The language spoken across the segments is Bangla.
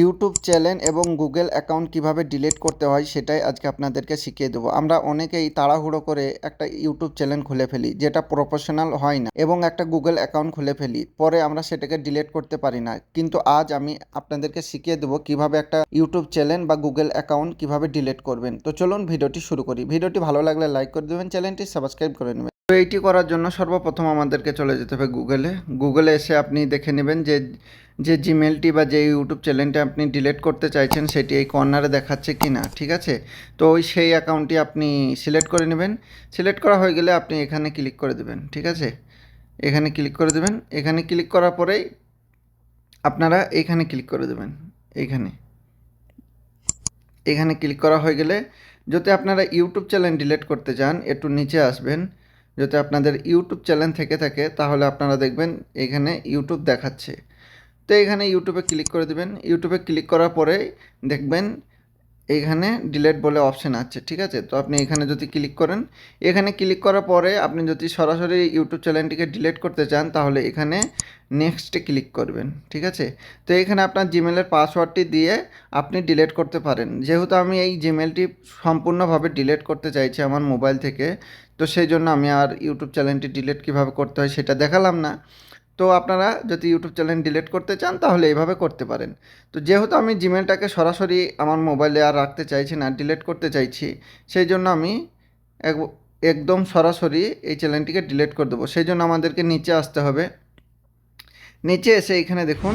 ইউটিউব চ্যানেল এবং গুগল অ্যাকাউন্ট কীভাবে ডিলিট করতে হয় সেটাই আজকে আপনাদেরকে শিখিয়ে দেবো। আমরা অনেকেই তাড়াহুড়ো করে একটা ইউটিউব চ্যানেল খুলে ফেলি, যেটা প্রফেশনাল হয় না, এবং একটা গুগল অ্যাকাউন্ট খুলে ফেলি। পরে আমরা সেটাকে ডিলিট করতে পারি না। কিন্তু আজ আমি আপনাদেরকে শিখিয়ে দেবো কীভাবে একটা ইউটিউব চ্যানেল বা গুগল অ্যাকাউন্ট কীভাবে ডিলিট করবেন। তো চলুন ভিডিওটি শুরু করি। ভিডিওটি ভালো লাগলে লাইক করে দেবেন, চ্যানেলটি সাবস্ক্রাইব করে নেবেন। তো এইটি করার জন্য সর্বপ্রথম আমাদেরকে চলে যেতে হবে গুগলে গুগলে এসে আপনি দেখে নেবেন যে যে জিমেলটি বা যে ইউটিউব চ্যানেলটি আপনি ডিলেট করতে চাইছেন, সেটি এই কর্নারে দেখাচ্ছে কি না ঠিক আছে? তো ওই সেই অ্যাকাউন্টটি আপনি সিলেক্ট করে নেবেন। সিলেক্ট করা হয়ে গেলে আপনি এখানে ক্লিক করে দেবেন, ঠিক আছে? এখানে ক্লিক করে দেবেন। এখানে ক্লিক করার পরেই আপনারা এখানে ক্লিক করে দেবেন এইখানে এখানে ক্লিক করা হয়ে গেলে যদি আপনারা ইউটিউব চ্যানেল ডিলেট করতে চান, একটু নিচে আসবেন। যদি আপনাদের ইউটিউব চ্যানেল থেকে থাকে, তাহলে আপনারা দেখবেন এখানে ইউটিউব দেখাচ্ছে। তো এখানে ইউটিউবে ক্লিক করে দেবেন। ইউটিউবে ক্লিক করার পরে দেখবেন এখানে ডিলেট বলে অপশান আছে, ঠিক আছে? তো আপনি এখানে যদি ক্লিক করেন, এখানে ক্লিক করার পরে আপনি যদি সরাসরি ইউটিউব চ্যানেলটিকে ডিলেট করতে চান, তাহলে এখানে নেক্সটে ক্লিক করবেন, ঠিক আছে? তো এখানে আপনার জিমেলের পাসওয়ার্ডটি দিয়ে আপনি ডিলেট করতে পারেন। যেহেতু আমি এই জিমেলটি সম্পূর্ণভাবে ডিলেট করতে চাইছি আমার মোবাইল থেকে, তো সেই জন্য আমি আর ইউটিউব চ্যানেলটি ডিলেট কীভাবে করতে হয় সেটা দেখালাম না। তো আপনারা যদি ইউটিউব চ্যানেল ডিলিট করতে চান, তাহলে এইভাবে করতে পারেন। তো যেহেতু আমি জিমেলটাকে সরাসরি আমার মোবাইলে আর রাখতে চাইছি না, ডিলিট করতে চাইছি, সেই জন্য আমি এক, একদম সরাসরি এই চ্যানেলটিকে ডিলিট করে দেবো। সেই জন্য আমাদেরকে নিচে আসতে হবে। নিচে এসে এখানে দেখুন,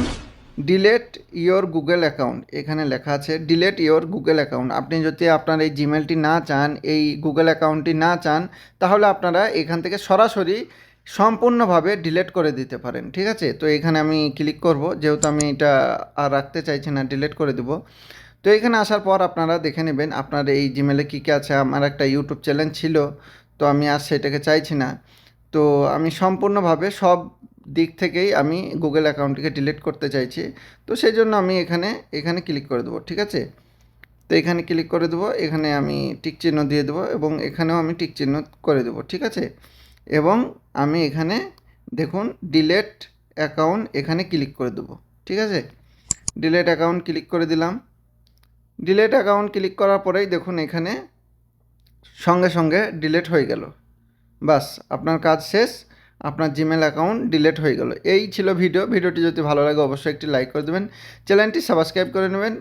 ডিলেট ইয়োর গুগল অ্যাকাউন্ট। এখানে লেখা আছে, ডিলেট ইয়োর গুগল অ্যাকাউন্ট। আপনি যদি আপনার এই জিমেলটি না চান, এই গুগল অ্যাকাউন্টটি না চান, তাহলে আপনারা এখান থেকে সরাসরি সম্পূর্ণভাবে ডিলিট করে দিতে পারেন, ঠিক আছে? তো এখানে আমি ক্লিক করব, যেহেতু আমি এটা আর রাখতে চাইছি না ডিলিট করে দেব। তো এখানে আসার পর আপনারা দেখে নেবেন, আপনার এই জিমেলে কী কী আছে, আমার একটা ইউটিউব চ্যানেল ছিল, তো আমি আর সেটাকে চাইছি না। তো আমি সম্পূর্ণভাবে সব দিক থেকেই আমি গুগল অ্যাকাউন্টটিকে ডিলিট করতে চাইছি, তো সেই জন্য আমি এখানে এখানে ক্লিক করে দেবো, ঠিক আছে? তো এখানে ক্লিক করে দেবো, এখানে আমি টিক চিহ্ন দিয়ে দেবো এবং এখানেও আমি টিক চিহ্ন করে দেবো, ঠিক আছে? এবং আমি এখানে দেখুন ডিলেট অ্যাকাউন্ট এখানে ক্লিক করে দেবো, ঠিক আছে? ডিলেট অ্যাকাউন্ট ক্লিক করে দিলাম। ডিলেট অ্যাকাউন্ট ক্লিক করার পরেই দেখুন এখানে সঙ্গে সঙ্গে ডিলেট হয়ে গেল। বাস, আপনার কাজ শেষ, আপনার জিমেল অ্যাকাউন্ট ডিলেট হয়ে গেল। এই ছিল ভিডিও। ভিডিওটি যদি ভালো লাগে, অবশ্যই একটি লাইক করে দেবেন। চ্যানেলটি সাবস্ক্রাইব করে নেবেন।